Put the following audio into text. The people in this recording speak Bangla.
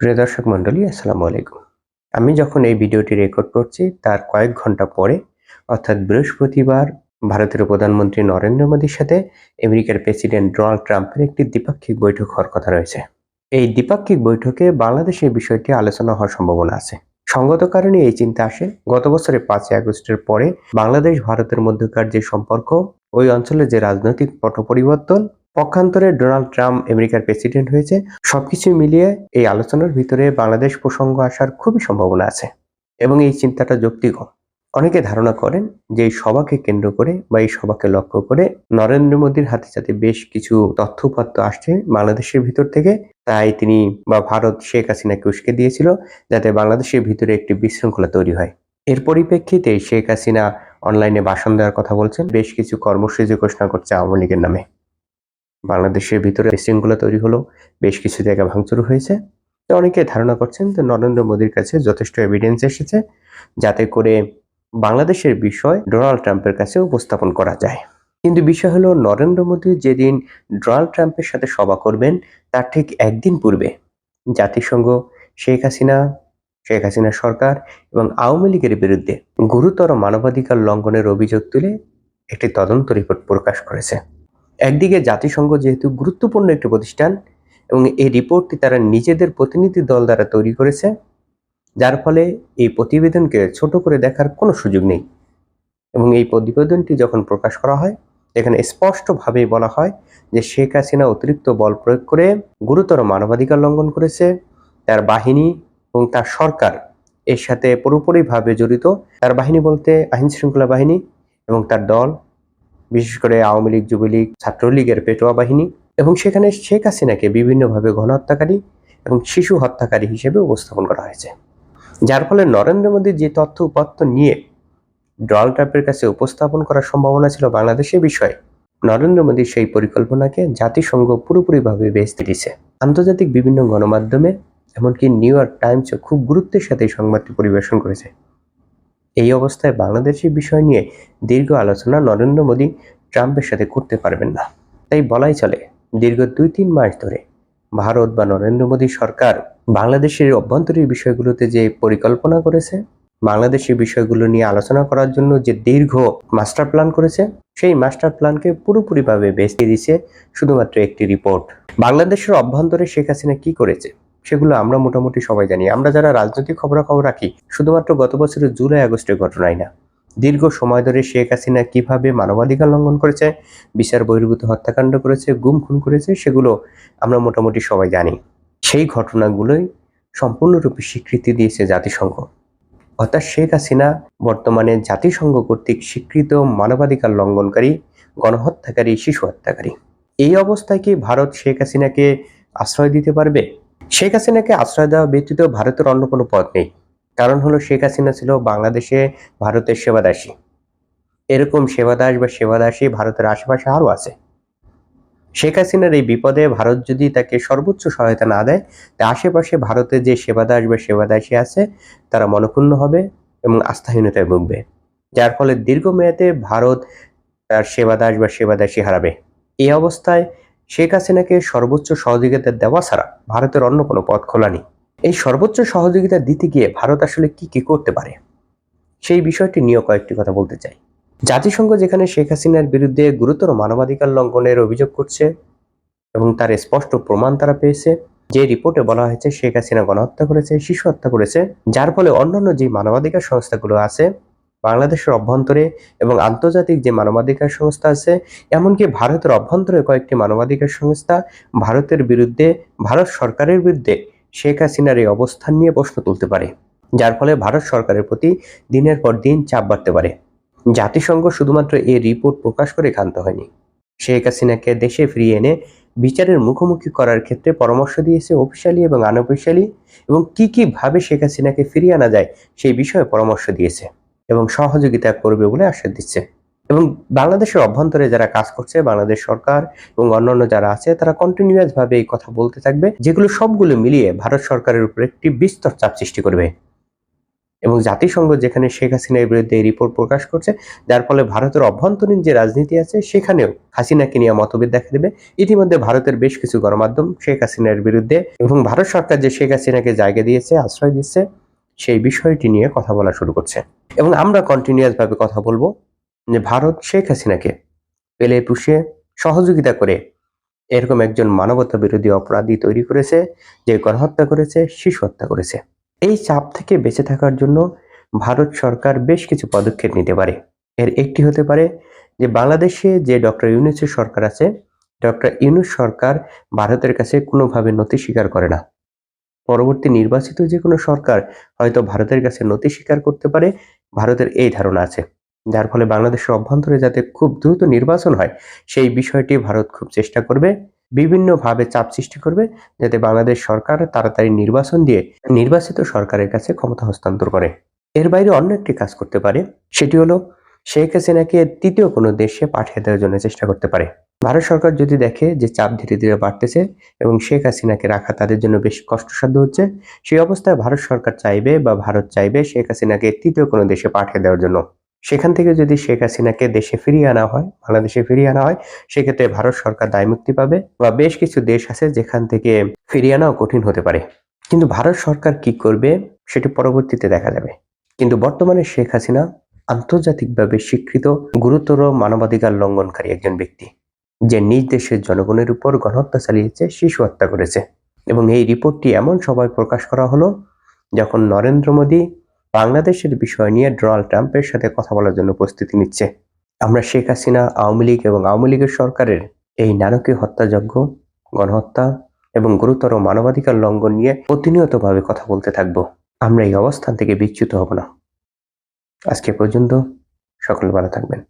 প্রিয় দর্শক মন্ডলী আসসালামু আলাইকুম। আমি যখন এই ভিডিওটি রেকর্ড করছি, তার কয়েক ঘণ্টা পরে, অর্থাৎ বৃহস্পতিবার, ভারতের প্রধানমন্ত্রী নরেন্দ্র মোদীর সাথে আমেরিকার প্রেসিডেন্ট ডোনাল্ড ট্রাম্পের একটি দ্বিপাক্ষিক বৈঠক হওয়ার কথা রয়েছে। এই দ্বিপাক্ষিক বৈঠকে বাংলাদেশের বিষয়টি আলোচনা হওয়ার সম্ভাবনা আছে। সঙ্গত কারণে এই চিন্তা আসে। গত বছরের পাঁচই আগস্টের পরে বাংলাদেশ ভারতের মধ্যকার যে সম্পর্ক, ওই অঞ্চলে যে রাজনৈতিক পট পরিবর্তন পক্ষান্তরে ডোনাল্ড ট্রাম্প আমেরিকার প্রেসিডেন্ট হয়েছে, সবকিছু মিলিয়ে এই আলোচনার ভিতরে বাংলাদেশ প্রসঙ্গ আসার খুবই সম্ভাবনা আছে এবং এই চিন্তাটা যৌক্তিক অনেকে ধারণা করেন যে এই সভাকে কেন্দ্র করে বা এই সভাকে লক্ষ্য করে নরেন্দ্র মোদীর হাতে যাতে বেশ কিছু তথ্যপত্র আসছে বাংলাদেশের ভিতর থেকে, তাই তিনি বা ভারত শেখ হাসিনাকে উস্কে দিয়েছিল যাতে বাংলাদেশের ভিতরে একটি বিশৃঙ্খলা তৈরি হয়। এর পরিপ্রেক্ষিতে শেখ হাসিনা অনলাইনে ভাষণ দেওয়ার কথা বলছেন, বেশ কিছু কর্মসূচি ঘোষণা করছে আওয়ামী লীগের নামে। বাংলাদেশের ভিতরে বিশৃঙ্খলা তৈরি হলো, বেশ কিছু জায়গা ভাঙচুর হয়েছে। তো অনেকে ধারণা করছেন যে নরেন্দ্র মোদীর কাছে যথেষ্ট এভিডেন্স এসেছে, যাতে করে বাংলাদেশের বিষয় ডোনাল্ড ট্রাম্পের কাছে উপস্থাপন করা যায়। কিন্তু বিষয় হলো, নরেন্দ্র মোদী যেদিন ডোনাল্ড ট্রাম্পের সাথে সভা করবেন, তার ঠিক একদিন পূর্বে জাতিসংঘ, শেখ হাসিনা শেখ হাসিনা সরকার এবং আওয়ামী লীগের বিরুদ্ধে গুরুতর মানবাধিকার লঙ্ঘনের অভিযোগ তুলে একটি তদন্ত রিপোর্ট প্রকাশ করেছে। একদিকে জাতিসংঘ যেহেতু গুরুত্বপূর্ণ একটি প্রতিষ্ঠান এবং এই রিপোর্টটি তারা নিজেদের প্রতিনিধি দল দ্বারা তৈরি করেছে, যার ফলে এই প্রতিবেদনকে ছোট করে দেখার কোনো সুযোগ নেই। এবং এই প্রতিবেদনটি যখন প্রকাশ করা হয়, এখানে স্পষ্টভাবে বলা হয় যে শেখ হাসিনা অতিরিক্ত বল প্রয়োগ করে গুরুতর মানবাধিকার লঙ্ঘন করেছে, তার বাহিনী এবং তার সরকার এর সাথে পুরোপুরিভাবে জড়িত। তার বাহিনী বলতে আইন শৃঙ্খলা বাহিনী এবং তার দল বিশেষ করে আওয়ামী লীগ, যুবলীগ, ছাত্রলীগের পেটোয়া বাহিনী এবং সেখানে শেখ হাসিনাকে বিভিন্নভাবে গণহত্যাকারী এবং শিশু হত্যাকারী হিসেবে উপস্থাপন করা হয়েছে। যার ফলে নরেন্দ্র মোদীর যে তথ্য উপাত্ত নিয়ে ডোনাল্ড ট্রাম্পের কাছে উপস্থাপন করার সম্ভাবনা ছিল বাংলাদেশের বিষয়ে, নরেন্দ্র মোদীর সেই পরিকল্পনাকে জাতিসংঘ পুরোপুরিভাবে বেচতে দিছে আন্তর্জাতিক বিভিন্ন গণমাধ্যমে, এমনকি নিউ ইয়র্ক টাইমসও খুব গুরুত্বের সাথে সংবাদটি পরিবেশন করেছে। এই অবস্থায় বাংলাদেশের বিষয় নিয়ে দীর্ঘ আলোচনা নরেন্দ্র মোদী ট্রাম্পের সাথে করতে পারবেন না। তাই বলাই চলে, দীর্ঘ দুই তিন মাস ধরে ভারত বা নরেন্দ্র মোদী সরকার বাংলাদেশের অভ্যন্তরীণ বিষয়গুলোতে যে পরিকল্পনা করেছে, বাংলাদেশের বিষয়গুলো নিয়ে আলোচনা করার জন্য যে দীর্ঘ মাস্টার প্ল্যান করেছে, সেই মাস্টার প্ল্যানকে পুরোপুরিভাবে বেঁচে দিছে শুধুমাত্র একটি রিপোর্ট। বাংলাদেশের অভ্যন্তরে শেখ হাসিনা কি করেছে? সেগুলো আমরা মোটামুটি সবাই জানি। আমরা যারা রাজনৈতিক খবরাখবর রাখি, শুধুমাত্র গত বছরের জুলাই আগস্টের ঘটনাই না। দীর্ঘ সময় ধরে শেখ হাসিনা কীভাবে মানবাধিকার লঙ্ঘন করেছে, বিচার বহির্ভূত হত্যাকাণ্ড করেছে, গুম খুন করেছে, সেগুলো আমরা মোটামুটি সবাই জানি। সেই ঘটনাগুলোই সম্পূর্ণরূপে স্বীকৃতি দিয়েছে জাতিসংঘ। অর্থাৎ শেখ হাসিনা বর্তমানে জাতিসংঘ কর্তৃক স্বীকৃত মানবাধিকার লঙ্ঘনকারী, গণহত্যাকারী, শিশু হত্যাকারী। এই অবস্থায় কি ভারত শেখ হাসিনাকে আশ্রয় দিতে পারবে? শেখ হাসিনাকে আশ্রয় দেওয়া ব্যতীত ভারতের অন্য কোনো পথ নেই। কারণ হলো শেখ হাসিনা ছিল বাংলাদেশে ভারতের সেবাদাসী। এরকম সেবাদাস বা সেবাদাসী ভারতের আশেপাশে আরও আছে। শেখ হাসিনার এই বিপদে ভারত যদি তাকে সর্বোচ্চ সহায়তা না দেয়, তা আশেপাশে ভারতে যে সেবাদাস বা সেবাদাসী আছে, তারা মনক্ষুণ্ণ হবে এবং আস্থাহীনতায় ভুগবে। যার ফলে দীর্ঘমেয়াদে ভারত তার সেবাদাস বা সেবাদাসী হারাবে। এই অবস্থায় শেখ হাসিনাকে সর্বোচ্চ সহযোগিতা দেওয়া ছাড়া ভারতের অন্য কোনো পথ খোলা নেই। এই সর্বোচ্চ সহযোগিতা দিতে গিয়ে ভারত আসলে কি কি করতে পারে? সেই বিষয়টি নিয়ে কয়েকটি কথা বলতে চাই। জাতিসংঘ যেখানে শেখ হাসিনার বিরুদ্ধে গুরুতর মানবাধিকার লঙ্ঘনের অভিযোগ করছে এবং তার স্পষ্ট প্রমাণ তারা পেয়েছে, যে রিপোর্টে বলা হয়েছে শেখ হাসিনা গণহত্যা করেছে, শিশু হত্যা করেছে, যার ফলে অন্যান্য যে মানবাধিকার সংস্থাগুলো আছে বাংলাদেশের অভ্যন্তরে এবং আন্তর্জাতিক যে মানবাধিকার সংস্থা আছে, এমনকি ভারতের অভ্যন্তরে কয়েকটি মানবাধিকার সংস্থা ভারতের বিরুদ্ধে, ভারত সরকারের বিরুদ্ধে শেখ হাসিনার এই অবস্থান নিয়ে প্রশ্ন তুলতে পারে। যার ফলে ভারত সরকারের প্রতি দিনের পর দিন চাপ বাড়তে পারে। জাতিসংঘ শুধুমাত্র এই রিপোর্ট প্রকাশ করে ক্ষান্ত হয়নি। শেখ হাসিনাকে দেশে ফিরিয়ে এনে বিচারের মুখোমুখি করার ক্ষেত্রে পরামর্শ দিয়েছে অফিসিয়ালি এবং আনঅফিসিয়ালি এবং কী কি ভাবে শেখ হাসিনাকে ফিরিয়ে আনা যায় সেই বিষয়ে পরামর্শ দিয়েছে। এবং সহযোগিতা করবে বলে আশ্বাস দিচ্ছে। এবং বাংলাদেশের অভ্যন্তরে যারা কাজ করছে, বাংলাদেশ সরকার এবং অন্যান্য যারা আছে, তারা কন্টিনিউয়াস ভাবে এই কথা বলতে থাকবে, যেগুলো সবগুলো মিলিয়ে ভারত সরকারের উপর একটি বিস্তর চাপ সৃষ্টি করবে। এবং জাতিসংঘ যেখানে শেখ হাসিনার বিরুদ্ধে রিপোর্ট প্রকাশ করছে, যার ফলে ভারতের অভ্যন্তরীণ যে রাজনীতি আছে, সেখানেও হাসিনাকে নিয়ে মতভেদ দেখা দেবে। ইতিমধ্যে ভারতের বেশ কিছু গণমাধ্যম শেখ হাসিনার বিরুদ্ধে এবং ভারত সরকার যে শেখ হাসিনাকে জায়গা দিয়েছে, আশ্রয় দিচ্ছে সেই বিষয়টি নিয়ে কথা বলা শুরু করছে। এবং আমরা কন্টিনিউয়াস ভাবে কথা বলব যে ভারত শেখ হাসিনাকে পেলে পুষে সহযোগিতা করে এরকম একজন মানবতা বিরোধী অপরাধী তৈরি করেছে, যে গণহত্যা করেছে, শিশু হত্যা করেছে। এই চাপ থেকে বেঁচে থাকার জন্য ভারত সরকার বেশ কিছু পদক্ষেপ নিতে পারে। এর একটি হতে পারে যে বাংলাদেশে যে ডক্টর ইউনুসের সরকার আছে, ডক্টর ইউনুস সরকার ভারতের কাছে কোনোভাবে নথি স্বীকার করে না। পরবর্তী নির্বাচিত যে কোনো সরকার হয়তো ভারতের কাছে নথি স্বীকার করতে পারে, ভারতের এই ধারণা আছে। যার ফলে বাংলাদেশের অভ্যন্তরে যাতে খুব দ্রুত নির্বাচন হয়, সেই বিষয়টি ভারত খুব চেষ্টা করবে, বিভিন্নভাবে চাপ সৃষ্টি করবে, যাতে বাংলাদেশ সরকার তাড়াতাড়ি নির্বাচন দিয়ে নির্বাচিত সরকারের কাছে ক্ষমতা হস্তান্তর করে। এর বাইরে অন্য একটি কাজ করতে পারে, সেটি হলো শেখ হাসিনাকে তৃতীয় কোনো দেশে পাঠিয়ে দেওয়ার জন্য চেষ্টা করতে পারে। ভারত সরকার যদি দেখে যে চাপ ধীরে ধীরে বাড়তেছে এবং শেখ হাসিনাকে রাখা তাদের জন্য বেশ কষ্টসাধ্য হচ্ছে, সেই অবস্থায় ভারত সরকার চাইবে বা ভারত চাইবে শেখ হাসিনাকে তৃতীয় কোনো দেশে পাঠিয়ে দেওয়ার জন্য। সেখান থেকে যদি শেখ হাসিনাকে দেশে ফিরিয়ে আনা হয়, বাংলাদেশে ফিরিয়ে আনা হয়, সেক্ষেত্রে ভারত সরকার দায় মুক্তি পাবে বা বেশ কিছু দেশ আছে যেখান থেকে ফিরিয়ে আনাও কঠিন হতে পারে। কিন্তু ভারত সরকার কি করবে, সেটি পরবর্তীতে দেখা যাবে। কিন্তু বর্তমানে শেখ হাসিনা আন্তর্জাতিকভাবে স্বীকৃত গুরুতর মানবাধিকার লঙ্ঘনকারী একজন ব্যক্তি, যে নিজ দেশের জনগণের উপর গণহত্যা চালিয়েছে, শিশু হত্যা করেছে। এবং এই রিপোর্টটি এমন সবাই প্রকাশ করা হলো, যখন নরেন্দ্র মোদী বাংলাদেশের বিষয় নিয়ে ডোনাল্ড ট্রাম্পের সাথে কথা বলার জন্য প্রস্তুতি নিচ্ছে। আমরা শেখ হাসিনা, আওয়ামী লীগ এবং আওয়ামী লীগের সরকারের এই নারকীয় হত্যাযজ্ঞ, গণহত্যা এবং গুরুতর মানবাধিকার লঙ্ঘন নিয়ে প্রতিনিয়তভাবে কথা বলতে থাকব। আমরা এই অবস্থান থেকে বিচ্যুত হব না। আজকে পর্যন্ত সকল ভালো থাকবেন।